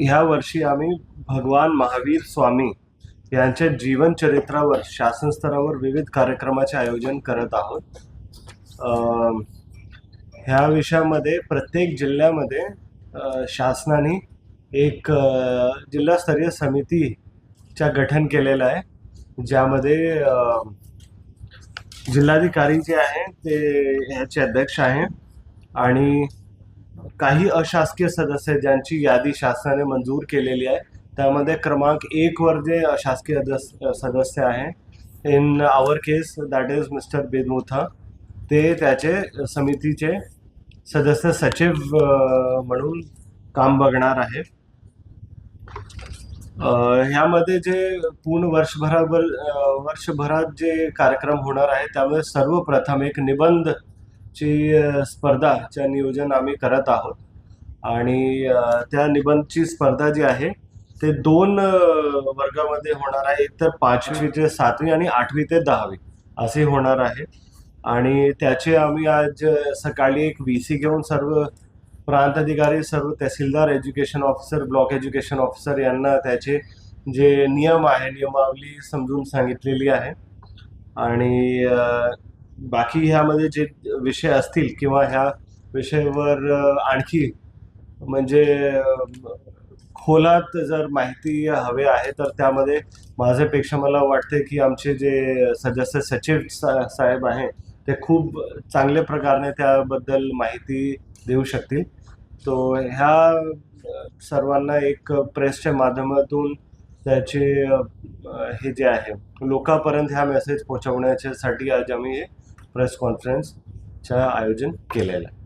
ह्या वर्षी आम्ही भगवान महावीर स्वामी यांच्या जीवनचरित्रावर शासन स्तरावर विविध कार्यक्रमाचे आयोजन करत आहोत. ह्या विषयामध्ये प्रत्येक जिल्ह्यामध्ये शासनाने एक जिल्हास्तरीय समितीच्या गठन केलेलं आहे. ज्यामध्ये जिल्हाधिकारी जे आहे ते ह्याचे अध्यक्ष आहे आणि काही अशासकीय सदस्य ज्यांची यादी शासनाने मंजूर केलेली आहे त्यामध्ये क्रमांक एक वर जे अशासकीय सदस्य आहे in our case that is mister Bedmutha ते त्याचे समितीचे सदस्य सचिव म्हणून काम बघणार आहे ह्यामध्ये जे पूर्ण वर्षभरावर वर्षभरात जे कार्यक्रम होणार आहे त्यामध्ये सर्वप्रथम एक निबंध ची स्पर्धाच्या नियोजन आम्ही करत आहोत. आणि त्या निबंधची स्पर्धा जी आहे ते दोन वर्गामध्ये होणार आहे. एक तर पाचवी ते सातवी आणि आठवी ते दहावी असे होणार आहे. आणि त्याचे आम्ही आज सकाळी एक व्ही सी घेऊन सर्व प्रांत अधिकारी सर्व तहसीलदार education officer block education officer यांना त्याचे जे नियम आहे नियमावली समजून सांगितलेली आहे. आणि बाकी ह्यामध्ये जे विषय असतील किंवा ह्या विषयावर आणखी म्हणजे खोलात जर माहिती हवे आहे तर त्यामध्ये माझ्यापेक्षा मला वाटते की आमचे जे सदस्य सचिव सा साहेब आहे ते खूप चांगल्या प्रकारे त्याबद्दल माहिती देऊ शकतील. तो ह्या सर्वांना एक प्रेसच्या माध्यमातून त्याचे हे जे आहे लोकांपर्यंत ह्या मेसेज पोहोचवण्याच्यासाठी आज आम्ही हे प्रेस कॉन्फरन्सचं आयोजन केलेलं आहे.